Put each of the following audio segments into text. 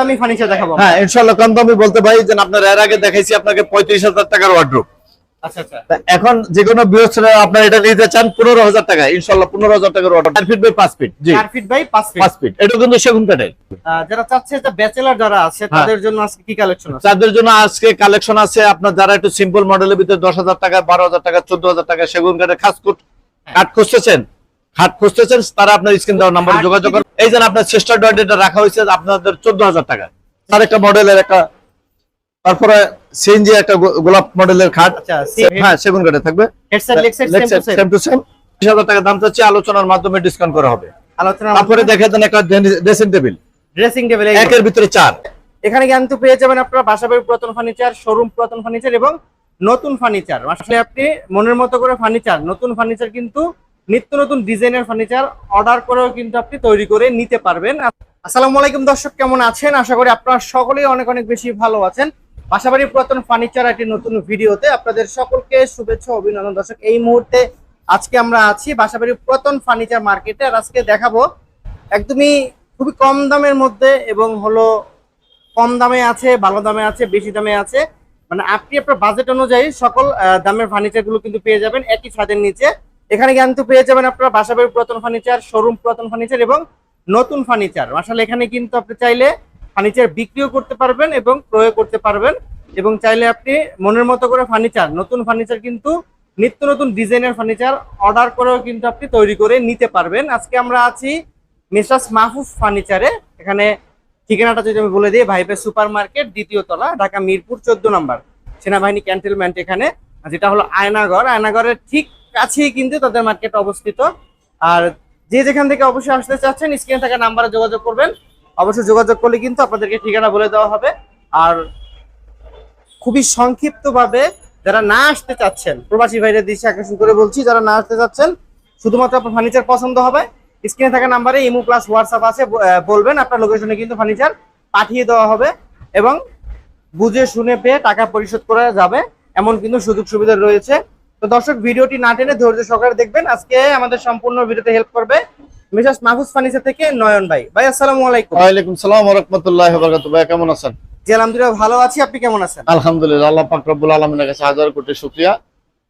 দামি ফার্নিচার দেখাবো হ্যাঁ কম দামি বলতে ভাই আপনার এর আগে দেখাইছি আপনাকে পঁয়ত্রিশ হাজার টাকার ওয়ার্ড্রোপ আচ্ছা আচ্ছা। এখন যে কোনো বৃহস্পতি আপনার এটা নিতে চান পনেরো হাজার টাকা ইনশাল্লাহ পনেরো হাজার টাকার ওয়ার্ড্রোপ চার ফিট বাই পাঁচ ফিট চার ফিট বাই পাঁচ ফিট পাঁচ ফিট এটা কিন্তু সেগুন কাঠের যারা চাচ্ছে ব্যাচেলার যারা আছে হ্যাঁ। তাদের জন্য আজকে কি কালেকশন আছে? তাদের জন্য আজকে কালেকশন আছে আপনার যারা একটু সিম্পল মডেলের ভিতরে দশ হাজার টাকা বারো হাজার টাকা চোদ্দ হাজার টাকা সেগুন কাঠের খাস কোট কাঠ খুঁজতেছেন? খাট খুঁজতেছেন তারা আপনার স্ক্রিন দেওয়ার নাম্বার যোগাযোগ করেন এই যে আপনার চেষ্টার ডয়েট এটা রাখা হয়েছে আপনাদের চোদ্দ হাজার টাকা। তার একটা মডেলের একটা তারপরে সিএনজি একটা গোলাপ মডেলের খাট। আচ্ছা হ্যাঁ সেগুন কাঠে থাকবে। সেম টু সেম সেম হাজার টাকা দাম চাচ্ছি আলোচনার মাধ্যমে ডিসকাউন্ট করা হবে। আলোচনা তারপরে দেখে দেন একটা ড্রেসিং টেবিল ড্রেসিং টেবিল একের ভিতরে চার। এখানে কিন্তু পেয়ে যাবেন আপনারা বাসাবাড়ির পুরাতন ফার্নিচার শোরুম পুরাতন ফার্নিচার এবং নতুন ফার্নিচার আসলে আপনি মনের মতো করে ফার্নিচার নতুন ফার্নিচার কিন্তু নিত্য নতুন ডিজাইনের ফার্নিচার অর্ডার করেও কিন্তু আপনি তৈরি করে নিতে পারবেন। আসসালামু আলাইকুম দর্শক, কেমন আছেন? আশা করি আপনারা সকলেই অনেক অনেক বেশি ভালো আছেন। বাসাবাড়ির পুরাতন ফার্নিচার একটি নতুন ভিডিওতে আপনাদের সকলকে শুভেচ্ছা অভিনন্দন। দর্শক, এই মুহূর্তে আজকে আমরা আছি বাসাবাড়ির পুরাতন ফার্নিচার মার্কেটে আর আজকে দেখাবো একদমই খুবই কম দামের মধ্যে এবং হলো কম দামে আছে, ভালো দামে আছে, বেশি দামে আছে। মানে আপনি আপনার বাজেট অনুযায়ী সকল দামের ফার্নিচারগুলো কিন্তু পেয়ে যাবেন একই ছাদের নিচে। এখানে কিন্তু পেয়ে যাবেন আপনারা বাসাবাড়ির পুরাতন ফার্নিচার শোরুম পুরাতন ফার্নিচার এবং নতুন ফার্নিচার আসলে এখানে কিন্তু আপনি চাইলে ফার্নিচার বিক্রিও করতে পারবেন এবং ক্রয় করতে পারবেন এবং চাইলে আপনি মনের মতো করে ফার্নিচার নতুন ফার্নিচার কিন্তু নিত্য নতুন ডিজাইনের ফার্নিচার অর্ডার করেও কিন্তু আপনি তৈরি করে নিতে পারবেন। আজকে আমরা আছি মিস্টার্স মাহফুজ ফার্নিচারে এখানে ঠিকানাটা যদি আমি বলে দিই, ভাইপে সুপার মার্কেট দ্বিতীয় তলা, ঢাকা মিরপুর, চোদ্দ নম্বর। সেনাবাহিনী ক্যান্টনমেন্ট এখানে। যেটা হলো আয়নাগর আয়নাগরের ঠিক কাছেই কিন্তু তাদের মার্কেট অবস্থিত। আর যে যেখান থেকে অবশ্যই আসতে চাচ্ছেন স্ক্রিনে থাকা নাম্বারে যোগাযোগ করবেন। অবশ্যই যোগাযোগ করলে কিন্তু আপনাদেরকে ঠিকানা বলে দেওয়া হবে। আর খুবই সংক্ষিপ্তভাবে যারা না আসতে চাচ্ছেন, প্রবাসী ভাইদের দৃষ্টি আকর্ষণ করে বলছি, যারা না আসতে চাচ্ছেন, শুধুমাত্র আপনার ফার্নিচার পছন্দ হবে। স্ক্রিনে থাকা নাম্বারে ইমো প্লাস হোয়াটসঅ্যাপ আছে বলবেন। আপনার লোকেশনে কিন্তু ফার্নিচার পাঠিয়ে দেওয়া হবে এবং বুঝে শুনে পেয়ে টাকা পরিশোধ করা যাবে। এমন কিন্তু সুযোগ সুবিধা রয়েছে। তো দর্শক ভিডিওটি না টেনে ধৈর্য সহকারে দেখবেন। আজকে আমাদের সম্পূর্ণ ভিডিওতে হেল্প করবে মিসেস মাহফুজ ফার্নিচার থেকে নয়ন ভাই। ভাই আসসালামু আলাইকুম। ওয়ালাইকুম সালাম রহমতুল্লাহ বরকাত ভাই কেমন আছেন? জি আলহামদুলিল্লাহ ভালো আছি। আপনি কেমন আছেন? আলহামদুলিল্লাহ আল্লাহ পাক রব্বুল আলমিনের কাছে হাজার কোটি শুকরিয়া।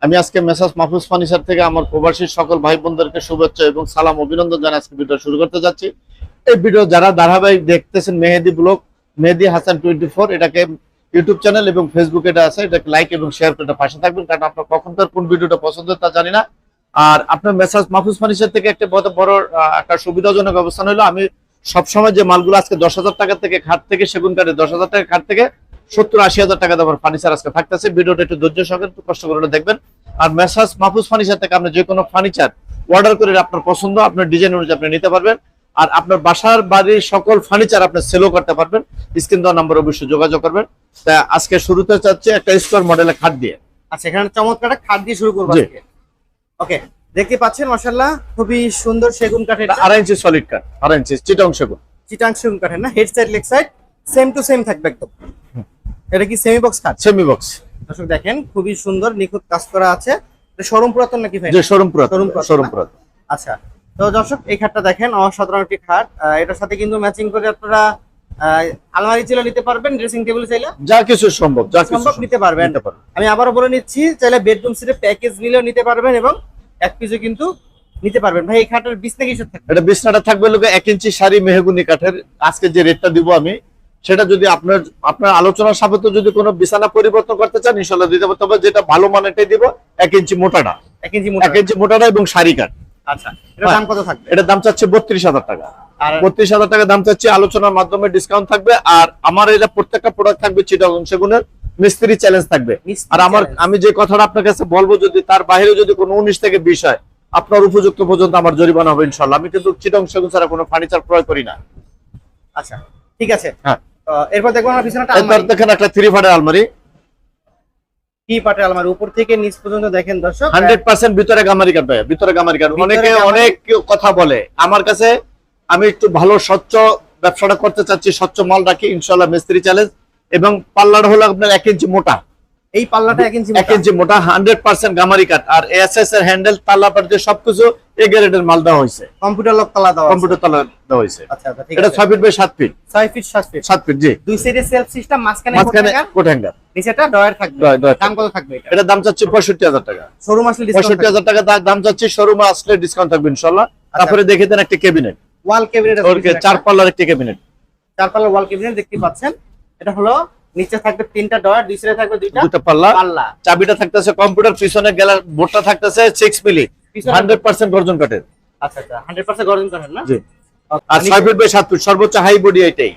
আমি আজকে মেসাজ মাহফুজ ফার্নিচার থেকে আমার প্রবাসী সকল ভাই বোনদেরকে শুভেচ্ছা এবং সালাম অভিনন্দন জানাই আজকে ভিডিও শুরু করতে যাচ্ছি। এই ভিডিও যারা ধারাবাহিক দেখতেছেন Mehedi blog Mehedi Hasan twenty four এটাকে ইউটিউব চ্যানেল এবং ফেসবুক এটা আছে, এটাকে লাইক এবং শেয়ার করে পাশে থাকবেন, কারণ আপনার কখন তার কোন ভিডিওটা পছন্দ তা জানি না। আর আপনার মেসাজ মাহফুজ ফার্নিচার থেকে একটা বড় বড় একটা সুবিধাজনক অবস্থান হলো আমি সবসময় যে মালগুলো আজকে দশ হাজার টাকা থেকে খাট থেকে, সেগুন কাঠে দশ হাজার টাকা খাট থেকে সত্তর আশি হাজার টাকা দামের ফার্নিচার আজকে থাকতেছে। ভিডিওটা একটু ধৈর্য সহকারে একটু কষ্ট করে দেখবেন। আর মেসাজ মাহফুজ ফার্নিচার থেকে আপনি যে কোনো ফার্নিচার অর্ডার করে আপনার পছন্দ, আপনার ডিজাইন অনুযায়ী আপনি নিতে পারবেন। আর আপনার বাসার বাড়ির সকল ফার্নিচার আপনি সেলও করতে পারবেন। স্ক্রিন দেওয়ার নাম্বার অবশ্যই যোগাযোগ করবেন। তা আজকে শুরুতে চাচ্ছি একটা স্কোয়ার মডেলের খাট দিয়ে। আচ্ছা এখানে চমৎকার একটা খাট দিয়ে শুরু করব ওকে দেখতে পাচ্ছেন মাশাআল্লাহ খুবই সুন্দর সেগুন কাঠের এটা আড়াই ইঞ্চি সলিড কাঠ আড়াই ইঞ্চি চিটাং সেগুন। চিটাং সেগুন কাঠের না? Head side leg side same to same থাকবে একদম। এটা কি সেমি বক্স খাট? সেমি বক্স দর্শক দেখেন খুবই সুন্দর নিখুঁত কাজ করা আছে। শোরুম পুরাতন নাকি ভাই? যে শোরুম পুরাতন শোরুম? পুরাতন। আচ্ছা তো দর্শক এই খাটটা দেখেন অসাধারণ একটি খাট। এটার সাথে কিন্তু ম্যাচিং করে আপনারা আলমারি ছিল নিতে পারবেন ড্রেসিং টেবিল চাইলে। যা কিছু সম্ভব যা কিছু সম্ভব নিতে পারবেন। আমি আবারও বলে নিচ্ছি চাইলে বেডরুম সেটের প্যাকেজ নিলেও নিতে পারবেন এবং এক পিসও কিন্তু নিতে পারবেন। ভাই এই খাটের বিছনা কিসের থাকবে? এটা বিছনাটা থাকবে লোকে এক ইঞ্চি শাড়ি মেহগুনি কাঠের। আজকে যে রেটটা দিব আমি সেটা যদি আপনার আপনার আলোচনার সাপেক্ষে যদি কোনো বিছানা পরিবর্তন করতে চান ইনশাল্লাহ দিতে পারব। তবে যেটা ভালো মানেরটাই দিব এক ইঞ্চি মোটাটা। এক ইঞ্চি মোটা। এক ইঞ্চি মোটাটা এবং শাড়ি কাঠ। আচ্ছা এটার দাম কত থাকবে? এটার দাম চাচ্ছে বত্রিশ হাজার টাকা। আর বত্রিশ হাজার টাকা দাম চাচ্ছে আলোচনার মাধ্যমে ডিসকাউন্ট থাকবে আর আমার এটা প্রত্যেকটা প্রোডাক্ট থাকবে চিটাগং সেগুনের মিস্ত্রি চ্যালেঞ্জ থাকবে। আর আমার আমি যে কথাটা আপনার কাছে বলব যদি তার বাইরে যদি কোনো উনিশ থেকে বিশ হয় আপনার উপযুক্ত পর্যন্ত আমার জরিমানা হবে ইনশাল্লাহ আমি কিন্তু চিটং সেগুন ছাড়া কোনো ফার্নিচার ক্রয় করি না। আচ্ছা ঠিক আছে। হ্যাঁ। এরপর দেখব আমরা আলমারি। দেখেন একটা থ্রি ফাটের আলমারি। কি পাটের আলমারি? উপর থেকে নিচ পর্যন্ত দেখেন দর্শক। হান্ড্রেড পার্সেন্ট ভিতরে গামারি কাঠ ভাই ভিতরে গামারি অনেকে? অনেক কথা বলে। আমার কাছে আমি একটু ভালো স্বচ্ছ ব্যবসাটা করতে চাচ্ছি স্বচ্ছ মাল রাখি ইনশাল্লাহ মিস্ত্রি চ্যালেঞ্জ এবং পাল্লার হলো আপনার এক ইঞ্চি মোটা। এই পাল্লাটা এক ইঞ্চি এক ইঞ্চি মোটা হান্ড্রেড পার্সেন্ট গামারি কাঠ। আর এসএস এর হ্যান্ডেল তালা পার্টি সবকিছু এ গ্রেডের মাল দেওয়া হয়েছে। কম্পিউটার লক তালা দেওয়া কম্পিউটার তালা দেওয়া হয়েছে। আচ্ছা আচ্ছা ঠিক এটা আছে। ছয় ফিট বাই সাত ফিট। ছয় ফিট সাত ফিট। সাত ফিট জি। দুই সাইডে সেলফ সিস্টেম মাঝখানে মাঝখানে কোট কোট হ্যাঙ্গার নিচেটা ডয়ার থাকবে। দাম কত থাকবে এটা? এটা দাম চাচ্ছি পঁয়ষট্টি হাজার টাকা। শোরুম আসলে ডিসকাউন্ট পঁয়ষট্টি হাজার টাকা দা- দাম চাচ্ছি শোরুমে আসলে ডিসকাউন্ট থাকবে ইনশাল্লাহ। আচ্ছা। তারপরে দেখে দেন একটা ক্যাবিনেট ওয়াল ক্যাবিনেট ওরকে চার পাল্লার একটা ক্যাবিনেট চার পাল্লার ওয়াল ক্যাবিনেট দেখতে পাচ্ছেন। এটা হলো নিচে থাকবে তিনটা ডয়ার দুই থাকবে দুইটা দুটো পাল্লা। পাল্লা। চাবিটা থাকতেছে কম্পিউটার পিছনে গেলার বোর্ডটা থাকতেছে সিক্স মিলি পিছনে- হান্ড্রেড পার্সেন্ট গর্জন কাঠের আচ্ছা আচ্ছা হান্ড্রেড পার্সেন্ট গর্জন করেন না? জি। আর নিচে ছয় ফিট বাই সাত ফিট সর্বোচ্চ হাই বডি এটাই।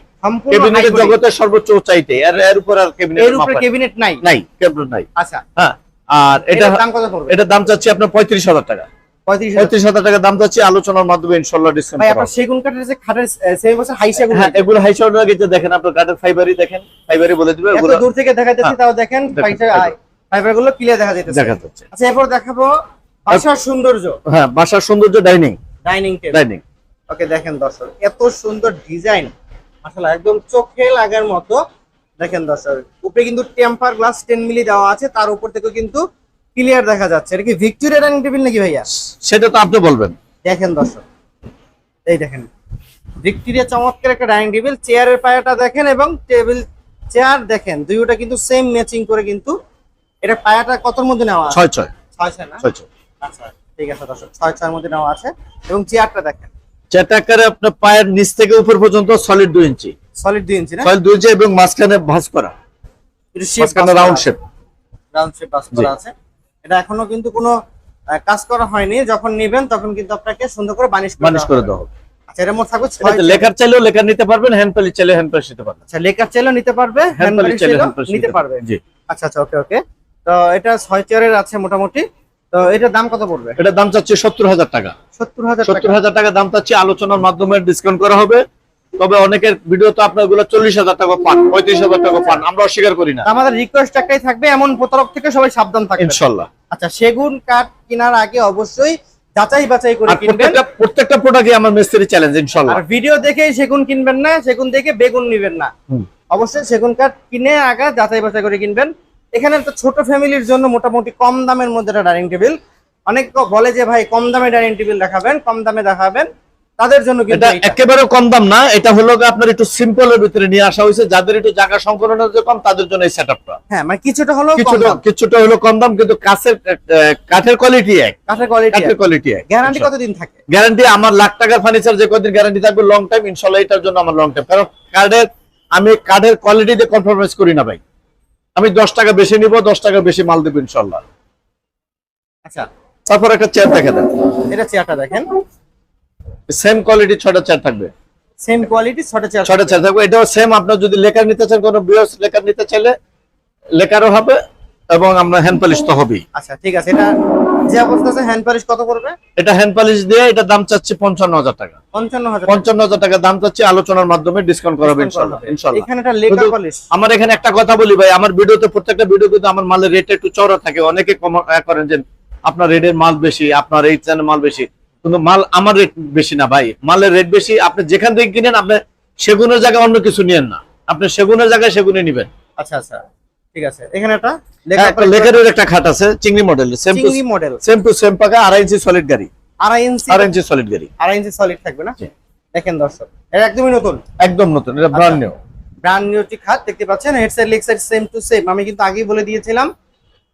জগতের সর্বোচ্চ উঁচাইতে আর এর উপর আর ক্যাবিনেট এর উপরে ক্যাবিনেট নাই। নাই ক্যাবিনেট নাই। আচ্ছা। হ্যাঁ আর এটা দাম কত পড়বে? এটার দাম চাচ্ছি আপনার পঁয়ত্রিশ হাজার টাকা। পঁয়ত্রিশ হাজার। টাকা দাম চাচ্ছি আলোচনার মাধ্যমে ইনশাল্লাহ ডিসকাউন্ট আপনার সেগুন কাঠের যে খাটের বছর হাই সেগুন হ্যাঁ এগুলো হাই সাউন্ড লাগে যে দেখেন আপনার কাঠের ফাইবারই দেখেন ফাইবারই বলে দিবে এগুলো দূর থেকে দেখা যাচ্ছে হ্যাঁ, তাও দেখেন ফাইবারগুলো ক্লিয়ার দেখা যাচ্ছে দেখা যাচ্ছে। আচ্ছা এরপর দেখাবো বাসার সৌন্দর্য। হ্যাঁ বাসার সৌন্দর্য ডাইনিং ডাইনিং ডাইনিং ওকে দেখেন দর্শক এত সুন্দর ডিজাইন আসলে একদম চোখে লাগার মতো। দেখেন দর্শক উপরে কিন্তু টেম্পার গ্লাস টেন মিলি দেওয়া আছে তার উপর থেকে কিন্তু ক্লিয়ার দেখা যাচ্ছে। এটা কি ভিক্টোরিয়া ডাইনিং টেবিল নাকি ভাইয়া? সেটা তো আপনি বলবেন। দেখেন দর্শক এই দেখেন। ভিক্টোরিয়া চমৎকার একটা ডাইনিং টেবিল চেয়ারের পায়াটা দেখেন এবং টেবিল চেয়ার দেখেন দুইটা কিন্তু সেম ম্যাচিং করে কিন্তু এটা পায়াটা কতর মধ্যে নেওয়া আছে? ছয় ছয়। ছয় ছয় না? ছয় ছয়। আচ্ছা ঠিক আছে দর্শক ছয় ছয়ের মধ্যে নেওয়া আছে এবং চেয়ারটা দেখেন। চেটাকারে আপনার পায়ের নিচ থেকে উপর পর্যন্ত সলিড দুই ইঞ্চি সলিড দুই ইঞ্চি না? সলিড দুই ইঞ্চি এবং মাঝখানে ভাঁজ করা। রাউন্ড শেপ রাউন্ড শেপ বাস করা আছে। এটা এখনও কিন্তু কোনো কাজ করা হয়নি। যখন নেবেন তখন কিন্তু আপনাকে সুন্দর করে বানিশ দেওয়া করে। দেওয়া হবে। আচ্ছা এর মধ্যে থাকবে লেখার চাইলেও লেখার নিতে পারবেন হ্যান্ড প্যালি চাইলে হ্যান্ড প্যালিশ নিতে পারবেন। আচ্ছা লেকার চাইলেও নিতে পারবে হ্যান্ড প্যালিশ চাইলেও নিতে পারবে। জি। আচ্ছা আচ্ছা ওকে ওকে। তো এটা ছয় চেয়ারের আছে মোটামুটি। তো এটার দাম কত পড়বে? এটার দাম চাচ্ছি সত্তর হাজার টাকা। সত্তর হাজার সত্তর টাকা হাজার টাকা দাম চাচ্ছি আলোচনার মাধ্যমে ডিসকাউন্ট করা হবে। তবে অনেকের ভিডিও তো আপনারগুলো চল্লিশ হাজার টাকা পান পঁয়ত্রিশ হাজার টাকা পান আমরা অস্বীকার করি না। আমাদের রিকোয়েস্ট একটাই থাকবে এমন তরফ থেকে সবাই সাবধান থাকবে। ইনশাল্লাহ। আচ্ছা সেগুন কাঠ কেনার আগে অবশ্যই যাচাই বাছাই করে কিনবেন। প্রত্যেকটা প্রোডাক্টই আমার মিস্ত্রি চ্যালেঞ্জ আর ভিডিও দেখে সেগুন কিনবেন না সেগুন দেখে বেগুন নিবেন না। অবশ্যই সেগুন কাঠ কিনে আগে যাচাই বাছাই করে কিনবেন। এখানে তো ছোট ফ্যামিলির জন্য মোটামুটি কম দামের মধ্যে একটা ডাইনিং টেবিল অনেক বলে যে ভাই কম দামে ডাইনিং টেবিল দেখাবেন কম দামে দেখাবেন। তাদের জন্য কিন্তু এটা একেবারে কম দাম না এটা হলো আপনার একটু সিম্পলের ভিতরে নিয়ে আসা হয়েছে যাদের একটু জায়গা সংকলনের যে কম তাদের জন্য এই সেটআপটা হ্যাঁ মানে কিছুটা হলো কিছুটা কিছুটা হলো কম দাম কিন্তু কাছের কাঠের কোয়ালিটি এক। কাঠের কোয়ালিটি কাঠের কোয়ালিটি এক গ্যারান্টি কতদিন থাকে? গ্যারান্টি আমার লাখ টাকার ফার্নিচার যে কদিন গ্যারান্টি থাকবে লং টাইম ইনশাল্লাহ এটার জন্য আমার লং টাইম কারণ কার্ডের আমি কার্ডের কোয়ালিটি দিয়ে কনফার্মেন্স করি না ভাই। আমি দশ টাকা বেশি নিব দশ টাকা বেশি মাল দেবো ইনশাল্লাহ। আচ্ছা। তারপর একটা চেয়ার দেখে দেন। এটা চেয়ারটা দেখেন। সেম কোয়ালিটি ছটা চেয়ার থাকবে। সেম কোয়ালিটি ছোট চেয়ার ছয়টা চেয়ার থাকবে। এটাও সেম আপনার যদি লেকার নিতে চান কোনো বিয়স লেকার নিতে চাইলে লেকারও হবে এবং আমরা হ্যান্ড পলিশ তো হবেই। আচ্ছা ঠিক আছে এটা যে অবস্থা আছে হ্যান্ড পালিশ কত পড়বে? এটা হ্যান্ড পলিশ দিয়ে এটা দাম চাচ্ছি পঞ্চান্ন হাজার টাকা। পঞ্চান্ন হাজার পঞ্চান্ন হাজার টাকা দাম চাচ্ছি আলোচনার মাধ্যমে ডিসকাউন্ট করা হবে। ইনশাল্লাহ। ইনশাল্লাহ এখানে একটা লেকার পলিশ আমার এখানে একটা কথা বলি ভাই আমার ভিডিওতে প্রত্যেকটা ভিডিও কিন্তু আমার মালের রেট একটু চড়া থাকে। অনেকে কম- করেন যে আপনার রেটের মাল বেশি আপনার এই চ্যানেল মাল বেশি। কিন্তু মাল আমার রেট বেশি না ভাই। মালের রেট বেশি আপনি যেখান থেকে কিনেন আপনি সেগুনের জায়গায় অন্য কিছু নিয়েন না। আপনি সেগুনের জায়গায় সেগুনে নিবেন। আচ্ছা আচ্ছা। ঠিক আছে। এখানে একটা হ্যাঁ, একটা খাট আছে চিংড়ি model same to model same to same পাকা আড়াই ইঞ্চি সলিড গাড়ি। আড়াই ইঞ্চি আড়াই ইঞ্চি সলিড গাড়ি। আড়াই ইঞ্চি সলিড থাকবে না? দেখেন দর্শক এটা একদমই নতুন। একদম নতুন এটা ব্র্যান্ড নিউ ব্র্যান্ড নিউ একটি খাট দেখতে পাচ্ছেন head side leg side same to same আমি কিন্তু আগেই বলে দিয়েছিলাম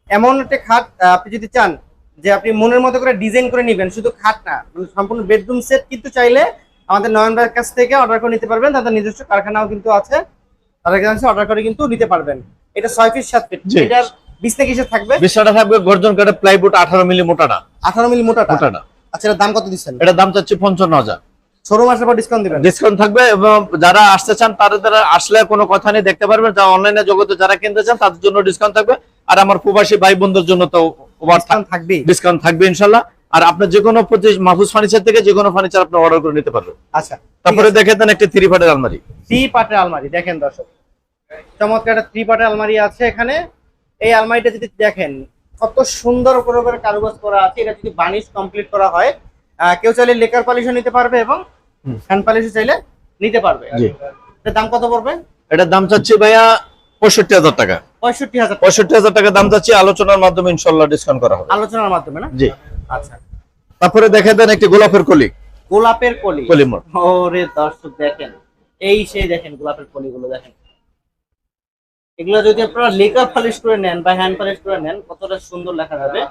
এমন একটা খাট আপনি যদি চান যে আপনি মনের মতো করে ডিজাইন করে নেবেন শুধু খাট না মানে সম্পূর্ণ বেডরুম সেট কিন্তু চাইলে আমাদের নয়ন ভাইয়ের কাছ থেকে অর্ডার করে নিতে পারবেন তাদের নিজস্ব কারখানাও কিন্তু আছে তাদের কাছে অর্ডার করে কিন্তু নিতে পারবেন। এটা ছয় ফিট সাত ফিট। এটার বিছনা কিসের থাকবে। বিষয়টা থাকবে গর্জন কাঠের প্লাইউড আঠারো মিলি মোটাটা। আঠারো মিলি মোটাটা? মোটাটা। আচ্ছা এটার দাম কত দিচ্ছেন? এটা দাম চাচ্ছি পঞ্চান্ন হাজার। শোরুম আসার পর ডিসকাউন্ট দিবেন? ডিসকাউন্ট থাকবে এবং যারা আসতে চান তাদের দ্বারা আসলে কোনো কথা নেই দেখতে পারবেন। যা অনলাইনে জগতে যারা কিনতে চান তাদের জন্য ডিসকাউন্ট থাকবে। আর আমার প্রবাসী ভাই বোনদের জন্য তো ডিসকাউন্ট থাকবে। ইনশাল্লাহ। আর আপনার যে কোনো মাহফুজ ফার্নিচার থেকে যে কোনো ফার্নিচার আপনি অর্ডার করে নিতে পারবেন। আচ্ছা তারপরে দেখে দেন একটা থ্রি ফাটের আলমারি। থ্রি পার্টের আলমারি দেখেন দর্শক। চমৎকার একটা থ্রি পার্টের আলমারি আছে এখানে। এই আলমারিটা যদি দেখেন কত সুন্দর করে করে কারুকাজ করা আছে। এটা যদি বানিশ কমপ্লিট করা হয় কেউ চাইলে লেকার পলিশও নিতে পারবে এবং। হ্যান্ড পলিশও চাইলে নিতে পারবে। দাম কত পড়বে? এটার দাম চাচ্ছি ভাইয়া পঁয়ষট্টি হাজার টাকা। পঁয়ষট্টি হাজার টাকা। দাম যাচ্ছে আলোচনার মাধ্যমে ইনশাল্লাহ ডিসকাউন্ট করা হবে। আলোচনার মাধ্যমে না? জি। আচ্ছা। তারপরে দেখে দেন একটি গোলাপের কলি। গোলাপের কলি? কলিমর ওরে দর্শক দেখেন। এই সেই দেখেন গোলাপের কলিগুলো দেখেন। এগুলো যদি আপনারা লেকার পলিশ করে নেন বা হ্যান্ড পলিশ করে নেন কতটা সুন্দর লেখা যাবে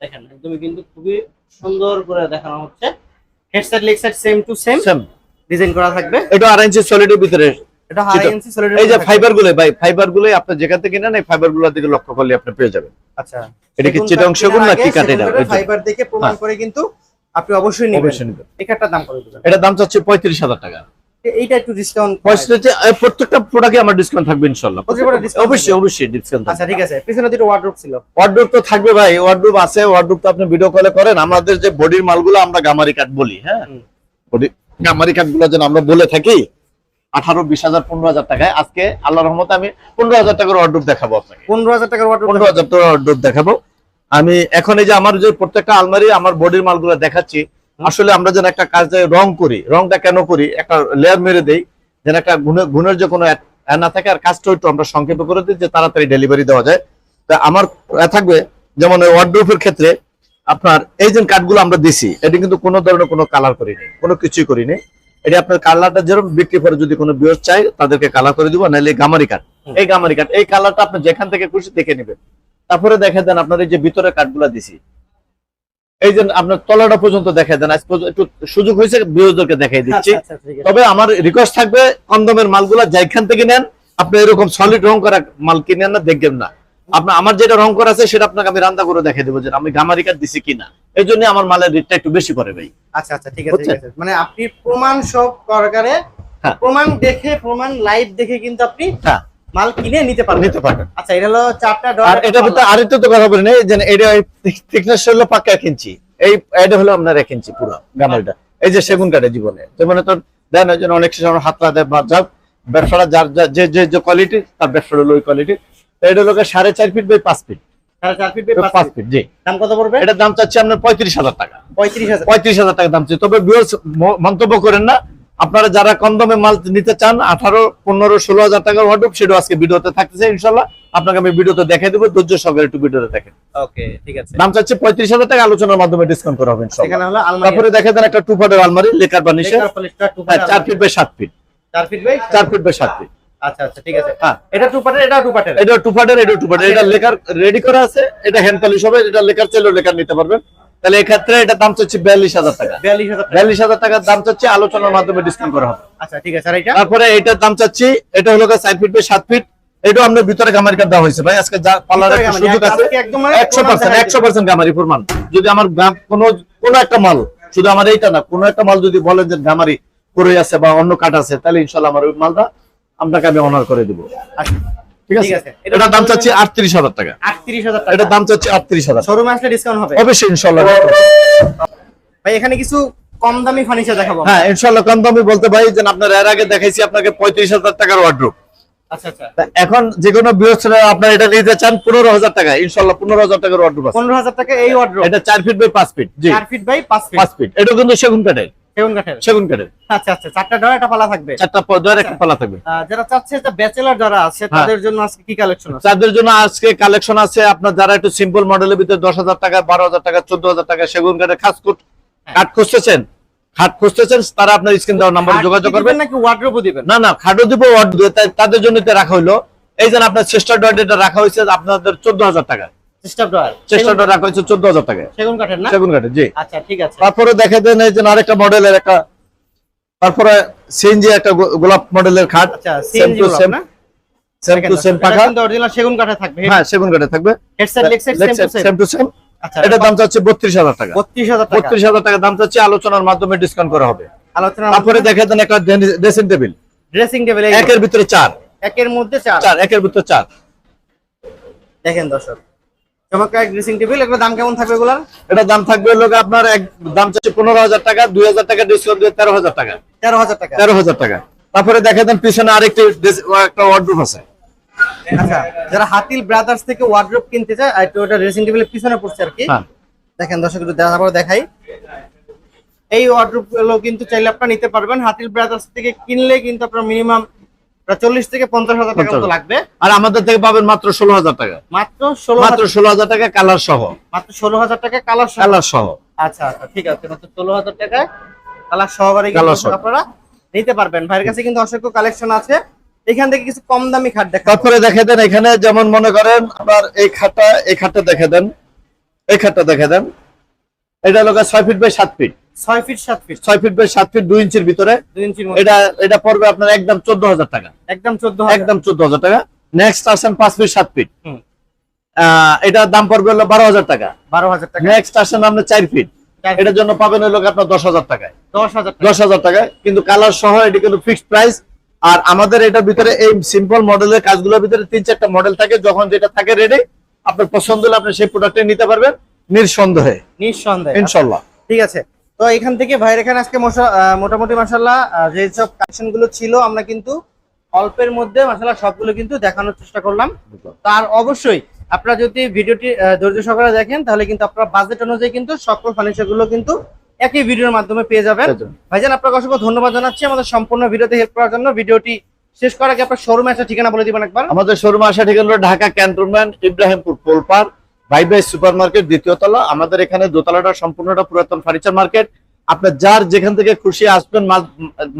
দেখেন একদমই কিন্তু খুবই সুন্দর করে দেখানো হচ্ছে। Headset leg set same to same same design করা থাকবে। এটা আড়াই ইঞ্চি সলিডের ভিতরে এটা হাই যেটা- সলিড এই যে ফাইবারগুলো ভাই ফাইবারগুলো আপনি যেখান থেকে নেন এই ফাইবারগুলোর দিকে লক্ষ্য করলে আপনি পেয়ে যাবেন। আচ্ছা। এটা কি চিটাং সেগুন নাকি কাঠের এটা? ফাইবার দেখে প্রমাণ। করে কিন্তু আপনি অবশ্যই নেবেন। অবশ্যই নেবেন। এটার দাম করে দিবেন? এটা দাম চাচ্ছে পঁয়ত্রিশ হাজার টাকা। এইটা একটু ডিসকাউন্ট প্রত্যেকটা প্রোডাক্টে আমার ডিসকাউন্ট থাকবে অবশ্যই অবশ্যই ডিসকাউন্ট আচ্ছা ঠিক আছে। পিছনে দুটো ওয়ার্ড্রোব ছিল। ওয়ার্ডরোব তো থাকবে ভাই ওয়ার্ডরোব আছে ওয়ার্ডরোব তো আপনি ভিডিও কলে করেন। আমাদের যে বডির মালগুলো আমরা গামারি কাঠ বলি হ্যাঁ? বডি গামারি কাঠগুলো যেন আমরা বলে থাকি আঠারো বিশ হাজার পনেরো হাজার টাকায়। আজকে আল্লাহ রহমতে আমি পনেরো হাজার টাকার ওয়ার্ডরোব দেখাবো আপনাকে। পনেরো হাজার টাকার পনেরো হাজার টাকার ওয়ার্ডরোব দেখাবো। আমি এখন এই যে আমার যে প্রত্যেকটা আলমারি আমার বডির মালগুলো দেখাচ্ছি আসলে আমরা যেন একটা কাজে রং করি রংটা কেন করি একটা লেয়ার মেরে দেই যেন একটা গুণের গুণের যে কোনো না থাকে আর কাজটা একটু আমরা সংক্ষেপে করে দিই যে তাড়াতাড়ি ডেলিভারি দেওয়া যায়। তা আমার থাকবে যেমন ওয়ার্ডরোবের ক্ষেত্রে আপনার এই যে কাঠগুলো আমরা দিছি এটি কিন্তু কোনো ধরনের কোনো কালার করিনি কোনো কিছুই করিনি। এটি আপনার কালারটা যেরকম বিক্রি করে যদি কোনো বিয়স চাই তাদেরকে কালার করে দিব নাহলে গামারি কাঠ। এই গামারি কাঠ এই কালারটা আপনি যেখান থেকে খুশি দেখে নেবেন। তারপরে দেখে দেন আপনার এই যে ভিতরে কাঠগুলা দিছি। এই যে আপনার তলাটা পর্যন্ত দেখে দেন আজ একটু সুযোগ হয়েছে বিয়োজদেরকে দেখাই দিচ্ছি। আচ্ছা, আচ্ছা, ঠিক আছে। তবে আমার রিকোয়েস্ট থাকবে কম দামের মালগুলা যেখান থেকে নেন আপনি এরকম সলিড রং করা মাল কিনেন না দেখবেন না। আপনার আমার যেটা রং করা আছে সেটা আপনাকে আমি রান্না করে দেখে দেবো যে আমি গামারি কাঠ দিছি কিনা। এই জন্য আমার মালের রেটটা একটু বেশি পড়ে ভাই। আচ্ছা আচ্ছা ঠিক আছে ঠিক আছে। মানে আপনি প্রমাণ সব সরকারে হ্যাঁ। প্রমাণ দেখে প্রমাণ লাইভ দেখে কিন্তু আপনি হ্যাঁ। মাল কিনে নিতে পারবেন। নিতে পারবেন। আচ্ছা এটা হলো চারটা আর এটা ভিতরে আরেকটা তো কথা বলি যে এটা থিকনেস হলো পাক্কা ইঞ্চি। এই এটা হলো আপনার এক ইঞ্চি পুরো এই যে সেগুন কাঠের জীবনে। যেমন তো দেন ওই জন্য অনেক সময় দেয় বা যাক ব্যবসাটা যার যে যে যে কোয়ালিটি তার ব্যবসাটা হলো ওই কোয়ালিটি এটা হলো সাড়ে চার ফিট বাই পাঁচ ফিট মন্তব্য করেন না। আপনারা যারা কম দামে মাল নিতে চান আঠারো পনেরো ষোলো হাজার টাকার ওয়ার্ডরোব সেটা আজকে ভিডিওতে থাকতেছে ইনশাল্লাহ। আপনাকে আমি ভিডিওতে দেখে দেবো ধৈর্য সহকারে একটু ভিডিওতে দেখেন। ঠিক আছে। দাম চাচ্ছে পঁয়ত্রিশ হাজার টাকা আলোচনার মাধ্যমে ডিসকাউন্ট করা হবে তারপরে দেখে দেন একটা টু ফাটের আলমারি লেকার বানিশে। হ্যাঁ, চার ফিট বাই সাত ফিট চার ফিট বাই চার ফিট বাই সাত ফিট আচ্ছা আচ্ছা ঠিক আছে। হ্যাঁ। এটা টু পার্টের এটা টু পার্টের এটা টু ফাটের এটা টু ফাটের এটা লেকার রেডি করা আছে এটা হ্যান্ড পলিশ হবে এটা লেকার চাইলেও লেকার নিতে পারবেন। তাহলে এক্ষেত্রে এটা দাম চাচ্ছে বিয়াল্লিশ হাজার টাকা। বিয়াল্লিশ হাজার টাকার দাম চাচ্ছে আলোচনার মাধ্যমে ডিসকাউন্ট করা হবে। আচ্ছা ঠিক আছে। তারপরে এটার দাম চাচ্ছি এটা হলো চার ফিট বাই সাত ফিট এটাও ভিতরে গামারি দেওয়া হয়েছে ভাই। আজকে যা সুযোগ আছে। মানে একশো পার্সেন্ট একশো পার্সেন্ট গামারি প্রমাণ। যদি আমার কোনো কোনো একটা মাল শুধু আমার এইটা না কোনো একটা মাল যদি বলেন যে গামারি করে আছে বা অন্য কাঠ আছে তাহলে ইনশাল্লাহ আমার ওই মালটা আপনাকে আমি অনার করে দিব। ঠিক আছে। এটার দাম চাচ্ছি আটত্রিশ হাজার টাকা। আটত্রিশ হাজার টাকা। এটার দাম চাচ্ছি আটত্রিশ হাজার। শোরুমে আসলে ডিসকাউন্ট হবে। অবশ্যই ইনশাল্লাহ। ভাই এখানে কিছু কম দামি ফার্নিচার দেখাবো হ্যাঁ ইনশাল্লাহ কম দামি বলতে পারি যে আপনার এর আগে দেখাইছি আপনাকে পঁয়ত্রিশ হাজার টাকার ওয়ার্ড্রোপ আচ্ছা আচ্ছা। এখন যে কোনো বৃহস্পতি আপনার এটা নিতে চান পনেরো হাজার টাকা ইনশাল্লাহ পনেরো হাজার টাকার ওয়ার্ড্রোপ পনেরো হাজার টাকা এই এটা চার ফিট বাই পাঁচ ফিট। চার ফিট বাই পাঁচ ফিট। পাঁচ ফিট। এটা কিন্তু সেগুন কাঠের সেগুন কাঠের? সেগুন কাঠের। আচ্ছা আচ্ছা চারটা ডর একটা পালা থাকবে? চারটা পর্দার একটা পালা থাকবে। যারা চাচ্ছে যে ব্যাচেলার যারা আছে হ্যাঁ। তাদের জন্য আজকে কি কালেকশন আছে? তাদের জন্য আজকে কালেকশন আছে আপনার যারা একটু সিম্পল মডেলের ভিতরে দশ হাজার টাকা বারো হাজার টাকা চোদ্দ হাজার টাকা সেগুন কাঠের খাস কোট হ্যাঁ। কাঠ খুঁজতেছেন? খাট খুঁজতেছেন তারা আপনার স্ক্রিন দেওয়ার নাম্বার যোগাযোগ করবেন। নাকি ওয়ার্ড্রোবও দিবেন? না না দিব ওয়ার্ড তাদের জন্য রাখা হইল। এই যে আপনার চেষ্টা ডট এটা রাখা হয়েছে আপনাদের চোদ্দ হাজার টাকা রাখা টাকা সেগুন কাঠের না? সেগুন কাঠের জি। আচ্ছা ঠিক আছে। তারপরে দেখে দেন এই যে আরেকটা মডেলের একটা তারপরে সিএনজি একটা গোলাপ মডেলের খাট। আচ্ছা CNG same same to same পাখা। অরিজিনাল সেগুন কাঠে থাকবে হ্যাঁ সেগুন কাঠে থাকবে। Headset leg set same to same same to same আচ্ছা এটার দাম চাচ্ছে বত্রিশ হাজার টাকা। 32000 টাকা। বত্রিশ হাজার টাকা দাম চাচ্ছে আলোচনার মাধ্যমে ডিসকাউন্ট করা হবে। আলোচনা তারপরে দেখে দেন একটা ড্রেসিং টেবিল ড্রেসিং টেবিল একের ভিতরে চার। একের মধ্যে চার? চার একের ভিতরে চার। দেখেন দর্শক চমৎকার ড্রেসিং টেবিল এগুলোর দাম কেমন থাকবে এগুলার? এটা দাম থাকবে লোক আপনার এক দাম চাচ্ছে পনেরো হাজার টাকা দুই হাজার টাকা ডিসকাউন্ট দিয়ে তেরো হাজার টাকা। তেরো হাজার টাকা। তেরো হাজার টাকা। তারপরে দেখে দেন পিছনে আরেকটি একটা ওয়ার্ডরোব আছে। আচ্ছা যারা হাতিল ব্রাদার্স থেকে কিনতে চায় আর একটু ওটা ড্রেসিং টেবিলের পিছনে পড়ছে আর কি। হ্যাঁ। দেখেন দর্শক একটু দেখা দেখাই। এই গুলো কিন্তু চাইলে আপনারা নিতে পারবেন। হাতিল ব্রাদার্স থেকে কিনলে কিন্তু আপনার মিনিমাম চল্লিশ থেকে পঞ্চাশ হাজার টাকা মতো লাগবে। আর আমাদের থেকে পাবেন মাত্র ষোলো হাজার টাকা। মাত্র ষোলো মাত্র ষোলো হাজার টাকা কালার সহ। মাত্র ষোলো হাজার টাকা কালার কালার সহ। আচ্ছা আচ্ছা ঠিক আছে মাত্র ষোলো হাজার টাকায় কালার সহকারে আপনারা নিতে পারবেন। ভাইয়ের কাছে কিন্তু অসংখ্য কালেকশন আছে। এখান থেকে কিছু কম দামি খাট দেখা তারপরে দেখে দেন এখানে যেমন মনে করেন আপনার এই খাটটা এই খাটটা দেখে দেন। এই খাটটা দেখে দেন। এটা হলো ছয় ফিট বাই সাত ফিট ছয় ফিট সাত ফিট ছয় ফিট বাই সাত ফিট দুই ইঞ্চির ভিতরে। এটা এটা পড়বে আপনার একদম চোদ্দ হাজার টাকা। একদম চোদ্দ একদম চোদ্দ হাজার টাকা। নেক্সট আসেন পাঁচ ফিট সাত ফিট এটার দাম পড়বে হলো বারো হাজার টাকা। বারো হাজার টাকা। নেক্সট আসেন আপনি চার ফিট এটার জন্য পাবেন হলো আপনার দশ হাজার টাকায়। দশ হাজার টাকা। দশ হাজার টাকায়। কিন্তু কালার সহ এটি কিন্তু ফিক্সড প্রাইস আর আমাদের এটার ভিতরে এই সিম্পল মডেলের কাজগুলোর ভিতরে তিন চারটা মডেল থাকে। যখন যেটা থাকে রেডি আপনার পছন্দ হলে আপনি সেই প্রোডাক্টে নিতে পারবেন। নিঃসন্দেহে। নিঃসন্দেহে। ইনশাল্লাহ। ঠিক আছে। তো এখান থেকে ভাইয়ের এখানে আজকে মোটামুটি মাসাল্লাহ যে সব কালেকশনগুলো ছিল আমরা কিন্তু অল্পের মধ্যে মাসাল্লাহ সবগুলো কিন্তু দেখানোর চেষ্টা করলাম। তার অবশ্যই আপনারা যদি ভিডিওটি ধৈর্য সহকারে দেখেন তাহলে কিন্তু আপনারা বাজেট অনুযায়ী কিন্তু সকল ফার্নিচারগুলো কিন্তু একই ভিডিওর মাধ্যমে পেয়ে যাবেন। ভাইজান আপনাকে অসংখ্য ধন্যবাদ জানাচ্ছি আমাদের সম্পূর্ণ ভিডিওতে হেল্প করার জন্য। ভিডিওটি শেষ করার আগে আপনার শোরুমে একটা ঠিকানা বলে দিবেন একবার। আমাদের শোরুম আসা ঠিকানা ঢাকা ক্যান্টনমেন্ট ইব্রাহিমপুর পোলপার বাই বাই সুপার মার্কেট দ্বিতীয় তলা। আমাদের এখানে দোতলাটা সম্পূর্ণটা পুরাতন ফার্নিচার মার্কেট আপনার যার যেখান থেকে খুশি আসবেন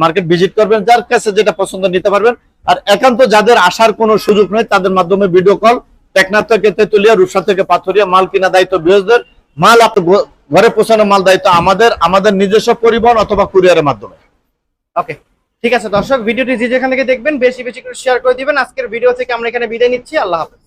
মার্কেট ভিজিট করবেন, যার কাছে যেটা পছন্দ নিতে পারবেন। আর একান্ত যাদের আসার কোনো সুযোগ নেই, তাদের মাধ্যমে ভিডিও কল টেকনাথ থেকে তেতুলিয়া, রূপসা থেকে পাথরিয়া, মাল কিনা দায়িত্ব বৃহস্পতিবার। মাল আপনার ঘরে পৌঁছানো মাল দায়িত্ব আমাদের আমাদের নিজস্ব পরিবহন অথবা কুরিয়ারের মাধ্যমে। ওকে ঠিক আছে দর্শক ভিডিওটি যে যেখান থেকে দেখবেন, বেশি বেশি করে শেয়ার করে দিবেন। আজকের ভিডিও থেকে আমরা এখানে বিদায় নিচ্ছি। আল্লাহ হাফেজ।